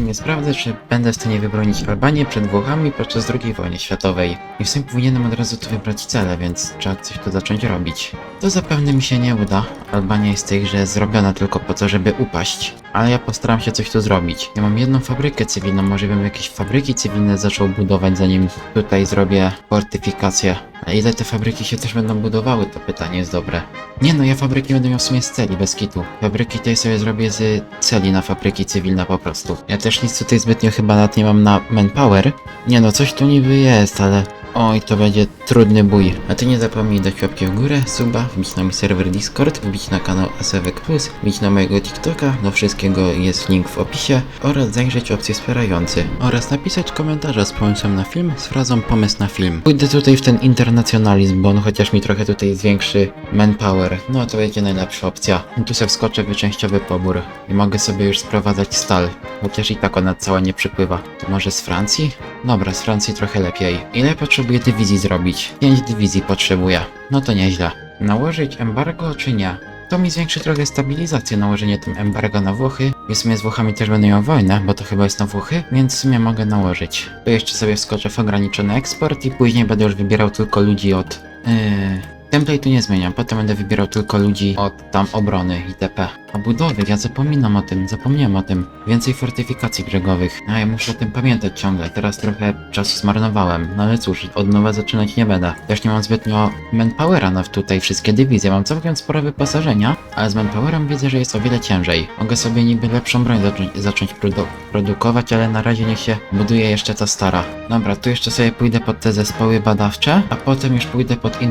mnie sprawdzę, czy będę w stanie wybronić Albanię przed Włochami podczas II wojny światowej. I w sumie powinienem od razu tu wybrać cele, więc trzeba coś tu zacząć robić. To zapewne mi się nie uda. Albania jest grze zrobiona tylko po to, żeby upaść. Ale ja postaram się coś tu zrobić. Ja mam jedną fabrykę cywilną, może bym jakieś fabryki cywilne zaczął budować, zanim tutaj zrobię fortyfikację. A ile te fabryki się też będą budowały, to pytanie jest dobre. Nie no, ja fabryki będę miał w sumie z celi, bez kitu. Fabryki tej sobie zrobię z celi na fabryki cywilne po prostu. Ja też nic tutaj zbytnio chyba nawet nie mam na manpower. Nie no, coś tu niby jest, ale... Oj, to będzie trudny bój. A ty nie zapomnij dać łapki w górę, suba, wbić na mój serwer Discord, wbić na kanał Asewek Plus, wbić na mojego TikToka, do wszystkiego jest link w opisie oraz zajrzeć opcję wspierający oraz napisać komentarza z pomysłem na film z frazą pomysł na film. Pójdę tutaj w ten internacjonalizm, bo on chociaż mi trochę tutaj zwiększy manpower, no to będzie najlepsza opcja. Tu sobie wskoczę w częściowy pobór i mogę sobie już sprowadzać stal, chociaż i tak ona cała nie przypływa. To może z Francji? Dobra, z Francji trochę lepiej. Ile potrzebuję dywizji zrobić? 5 dywizji potrzebuję. No to nieźle. Nałożyć embargo czy nie? To mi zwiększy trochę stabilizację nałożenie tym embargo na Włochy. W sumie z Włochami też będę miał wojnę, bo to chyba jest na Włochy, więc w sumie mogę nałożyć. Tu jeszcze sobie wskoczę w ograniczony eksport i później będę już wybierał tylko ludzi od... Yy... Template'u nie zmieniam, potem będę wybierał tylko ludzi od tam obrony itp. A budowy, ja zapominam o tym, zapomniałem o tym. Więcej fortyfikacji brzegowych. A ja muszę o tym pamiętać ciągle, teraz trochę czasu zmarnowałem. No ale cóż, od nowa zaczynać nie będę. Też nie mam zbytnio manpowera na tutaj wszystkie dywizje. Mam całkiem spore wyposażenia, ale z manpowerem widzę, że jest o wiele ciężej. Mogę sobie niby lepszą broń zacząć, zacząć produ produkować, ale na razie niech się buduje jeszcze ta stara. Dobra, tu jeszcze sobie pójdę pod te zespoły badawcze, a potem już pójdę pod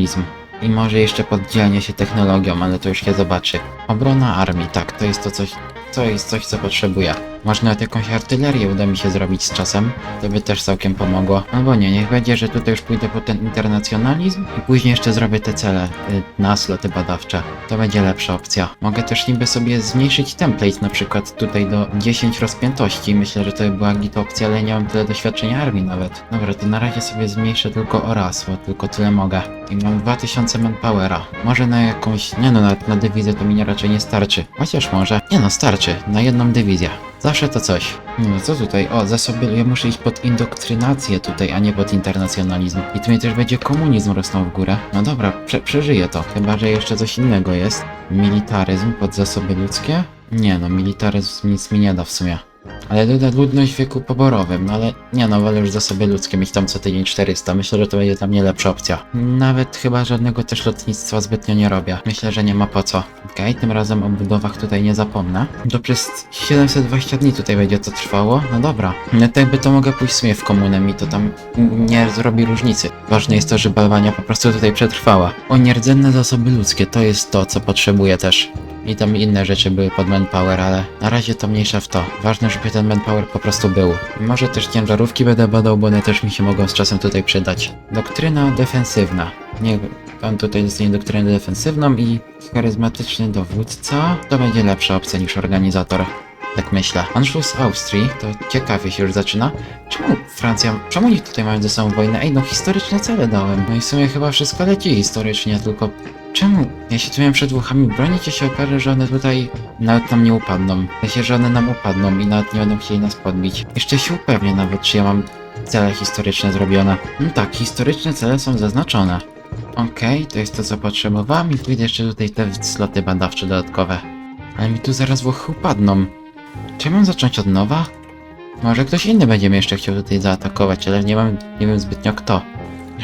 internacjonalizm. I może jeszcze poddzielenie się technologią, ale to już się zobaczy. Obrona armii, tak, to jest to coś, to jest coś, co potrzebuję. Może nawet jakąś artylerię uda mi się zrobić z czasem, to by też całkiem pomogło. Albo nie, niech będzie, że tutaj już pójdę po ten internacjonalizm i później jeszcze zrobię te cele y, na sloty badawcze. To będzie lepsza opcja. Mogę też niby sobie zmniejszyć template, na przykład tutaj do 10 rozpiętości. Myślę, że to by była git opcja, ale nie mam tyle doświadczenia armii nawet. Dobra, to na razie sobie zmniejszę tylko o raz, bo tylko tyle mogę. I mam 2000 manpowera. Może na jakąś, nie no, nawet na dywizję to mi raczej nie starczy. Chociaż może, nie no, starczy, na jedną dywizję. Zawsze to coś. No, co tutaj? O, zasoby, ja muszę iść pod indoktrynację tutaj, a nie pod internacjonalizm. I tu mnie też będzie komunizm rosnął w górę. No dobra, prze przeżyję to. Chyba, że jeszcze coś innego jest. Militaryzm pod zasoby ludzkie? Nie no, militaryzm nic mi nie da w sumie. Ale doda ludność w wieku poborowym, no ale nie no, wolę już zasoby ludzkie mieć tam co tydzień 400. Myślę, że to będzie dla mnie lepsza opcja. Nawet chyba żadnego też lotnictwa zbytnio nie robię. Myślę, że nie ma po co. Okej, tym razem o budowach tutaj nie zapomnę. To przez 720 dni tutaj będzie to trwało. No dobra. No to jakby to mogę pójść w sumie w komunę mi to tam nie zrobi różnicy. Ważne jest to, żeby Albania po prostu tutaj przetrwała. O, nierdzenne zasoby ludzkie, to jest to, co potrzebuję też. I tam inne rzeczy były pod manpower, ale na razie to mniejsza w to. Ważne, żeby ten manpower po prostu był. Może też ciężarówki będę badał, bo one też mi się mogą z czasem tutaj przydać. Doktryna defensywna. Nie, on tutaj dostanie doktrynę defensywną i charyzmatyczny dowódca. To będzie lepsza opcja niż organizator. Tak myślę. Anschluss Austrii, to ciekawie się już zaczyna. Czemu Francja, czemu oni tutaj mają ze sobą wojnę? Ej, no historyczne cele dałem. No i w sumie chyba wszystko leci historycznie, tylko Czemu? Ja się tu miałem przed Włochami bronić, się okaże, że one tutaj nawet nam nie upadną. Ja się, że one nam upadną i nawet nie będą chcieli nas podbić. Jeszcze się upewnię nawet, czy ja mam cele historyczne zrobione. No tak, historyczne cele są zaznaczone. Okej, to jest to, co potrzebowałem i pójdę jeszcze tutaj te sloty badawcze dodatkowe. Ale mi tu zaraz Włochy upadną. Czy mam zacząć od nowa? Może ktoś inny będzie mnie jeszcze chciał tutaj zaatakować, ale nie mam, nie wiem zbytnio kto.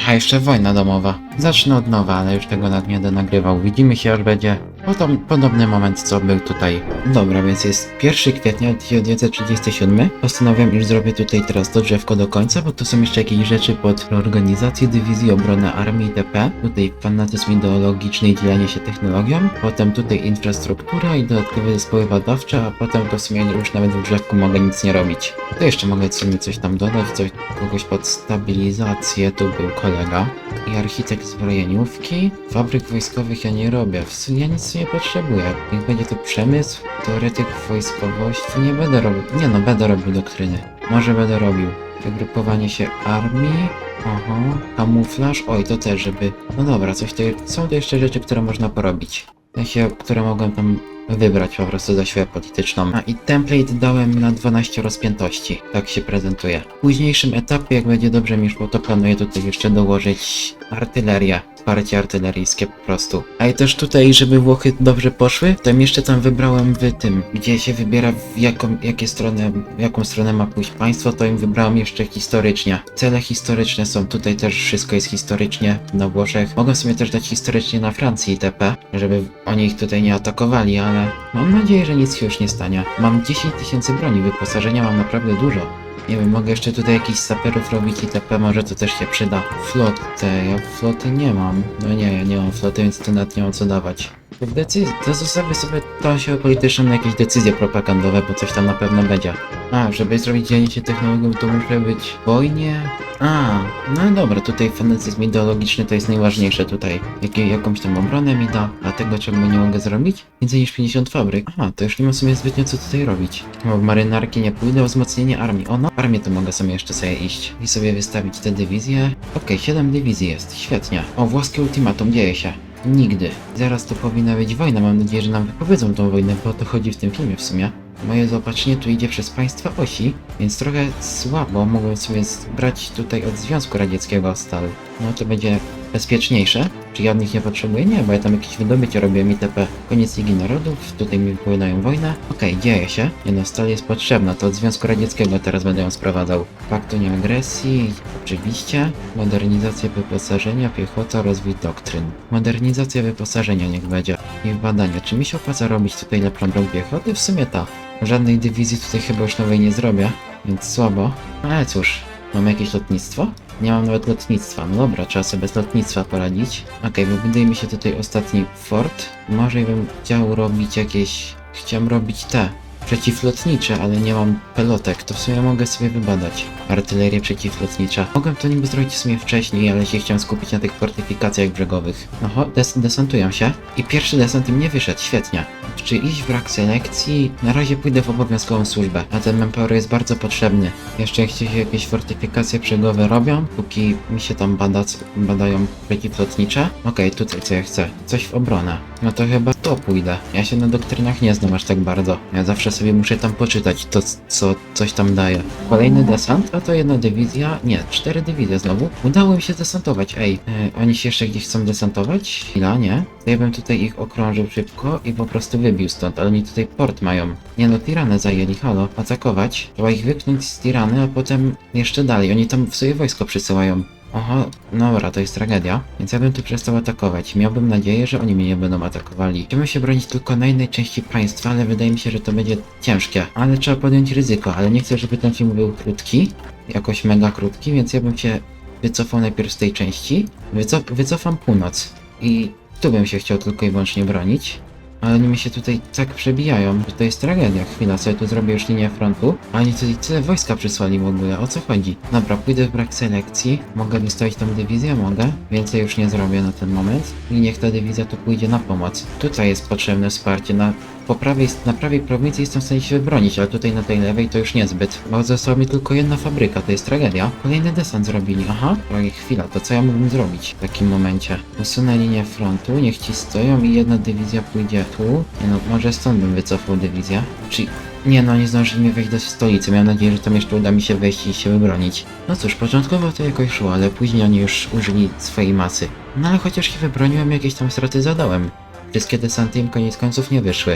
A jeszcze wojna domowa. Zacznę od nowa, ale już tego nad nie nagrywał. Widzimy się, aż będzie potom, podobny moment, co był tutaj. Dobra, więc jest 1 kwietnia 1937. Postanowiłem, iż zrobię tutaj teraz to drzewko do końca, bo to są jeszcze jakieś rzeczy pod organizację dywizji, obronę armii itp. Tutaj fanatyzm ideologiczny i dzielenie się technologią. Potem tutaj infrastruktura i dodatkowe zespoły badawcze, a potem to w sumie już nawet w drzewku mogę nic nie robić. To jeszcze mogę w sumie coś tam dodać, coś, kogoś pod stabilizację, tu był kolega. I architekt zbrojeniówki. Fabryk wojskowych ja nie robię, w sumie ja nic nie potrzebuję. Niech będzie to przemysł, teoretyk wojskowości, nie będę robił, nie no, będę robił doktryny. Może będę robił. Wygrupowanie się armii, Aha, kamuflaż, oj to też, żeby... No dobra, coś to są to jeszcze rzeczy, które można porobić. W sensie, które mogłem tam wybrać po prostu za siłę polityczną. A i template dałem na 12 rozpiętości. Tak się prezentuje. W późniejszym etapie, jak będzie dobrze mi szło, to planuję tutaj jeszcze dołożyć artylerię. Parcie artyleryjskie po prostu. A i też tutaj, żeby Włochy dobrze poszły, to jeszcze tam wybrałem w tym, gdzie się wybiera w jaką, jakie stronę, w jaką stronę ma pójść państwo, to im wybrałem jeszcze historycznie. Cele historyczne są tutaj też wszystko jest historycznie na Włoszech. Mogę sobie też dać historycznie na Francji itp., żeby oni ich tutaj nie atakowali, ale mam nadzieję, że nic się już nie stanie. Mam 10 tysięcy broni, wyposażenia mam naprawdę dużo. Nie wiem, mogę jeszcze tutaj jakichś saperów robić itp., może to też się przyda. Flotę, ja floty nie mam. No nie, ja nie mam floty, więc to nawet nie mam co dawać. W decyzji, to zostawię sobie tą siłę polityczną na jakieś decyzje propagandowe, bo coś tam na pewno będzie. A, żeby zrobić dzielnicie technologią, to muszę być w wojnie. A, no dobra, tutaj fanatyzm ideologiczny to jest najważniejsze tutaj. Jakie, jakąś tam obronę mi da, a tego czego nie mogę zrobić? Więcej niż 50 fabryk. Aha, to już nie ma w sumie zbytnio co tutaj robić. Bo w marynarki nie pójdę, wzmocnienie armii. O no, armię to mogę sobie jeszcze sobie iść. I sobie wystawić te dywizje. Okej, 7 dywizji jest, świetnie. O, włoskie ultimatum dzieje się. Nigdy. Zaraz to powinna być wojna. Mam nadzieję, że nam wypowiedzą tą wojnę, bo o to chodzi w tym filmie w sumie. Moje zaopatrzenie tu idzie przez państwa osi, więc trochę słabo mogłem sobie brać tutaj od Związku Radzieckiego stal. No to będzie bezpieczniejsze. Czy ja od nich nie potrzebuję? Nie, bo ja tam jakieś wydobycie robiłem itp. Koniec Ligi Narodów, tutaj mi wypowiadają wojnę. Okej, dzieje się. Nie no, stal jest potrzebna, to od Związku Radzieckiego teraz będę ją sprowadzał. Paktu nieagresji, oczywiście. Modernizacja wyposażenia, piechota, rozwój doktryn. Modernizacja wyposażenia niech będzie. I badania. Czy mi się opłaca robić tutaj lepszą broń piechoty? W sumie ta. Żadnej dywizji tutaj chyba już nowej nie zrobię, więc słabo. Ale cóż, mam jakieś lotnictwo? Nie mam nawet lotnictwa. No dobra, trzeba sobie bez lotnictwa poradzić. Okej, bo buduje mi się tutaj ostatni fort. Może bym chciał robić jakieś... Chciałem robić te przeciwlotnicze, ale nie mam pelotek, to w sumie mogę sobie wybadać. Artylerię przeciwlotnicza. Mogłem to niby zrobić w sumie wcześniej, ale się chciałem skupić na tych fortyfikacjach brzegowych. Oho, des desantują się. I pierwszy desant im nie wyszedł, świetnie. Czy iść w brak selekcji? Na razie pójdę w obowiązkową służbę, a ten manpower jest bardzo potrzebny. Jeszcze jak się jakieś fortyfikacje brzegowe robią, póki mi się tam bada, badają przeciwlotnicze. Okej, tutaj co ja chcę. Coś w obronę. No to chyba to pójdę. Ja się na doktrynach nie znam aż tak bardzo. Ja zawsze sobie muszę tam poczytać to, co coś tam daje. Kolejny desant, a to jedna dywizja. Nie, cztery dywizje znowu. Udało mi się desantować. Ej, e, oni się jeszcze gdzieś chcą desantować? Chwila, nie? To ja bym tutaj ich okrążył szybko i po prostu wybił stąd, ale oni tutaj port mają. Nie no, Tiranę zajęli, halo. Atakować. Trzeba ich wypchnąć z Tirany, a potem jeszcze dalej. Oni tam w sobie wojsko przysyłają. Oho, dobra, to jest tragedia. Więc ja bym tu przestał atakować. Miałbym nadzieję, że oni mnie nie będą atakowali. Chcemy się bronić tylko na jednej części państwa, ale wydaje mi się, że to będzie ciężkie. Ale trzeba podjąć ryzyko, ale nie chcę, żeby ten film był krótki. Jakoś mega krótki, więc ja bym się wycofał najpierw z tej części. Wycof wycofam północ. I tu bym się chciał tylko i wyłącznie bronić. Ale oni mi się tutaj tak przebijają, że to jest tragedia. Chwila, sobie tu zrobię już linię frontu. A oni tutaj tyle wojska przysłali w ogóle, o co chodzi? Dobra, pójdę w brak selekcji. Mogę wystawić tą dywizję? Mogę. Więcej już nie zrobię na ten moment. I niech ta dywizja tu pójdzie na pomoc. Tutaj jest potrzebne wsparcie. Na, po prawej, na prawej prowincji jestem w stanie się wybronić, ale tutaj na tej lewej to już niezbyt. Bo została mi tylko jedna fabryka, to jest tragedia. Kolejny desant zrobili, aha. Oj, chwila, to co ja mógłbym zrobić w takim momencie? Usunę linię frontu, niech ci stoją i jedna dywizja pójdzie tu. Nie no, może stąd bym wycofał dywizję. Czy... Nie no, nie zdążyli wejść do stolicy. Miałem nadzieję, że tam jeszcze uda mi się wejść i się wybronić. No cóż, początkowo to jakoś szło, ale później oni już użyli swojej masy. No ale chociaż się wybroniłem, jakieś tam straty zadałem. Wszystkie desanty im koniec końców nie wyszły.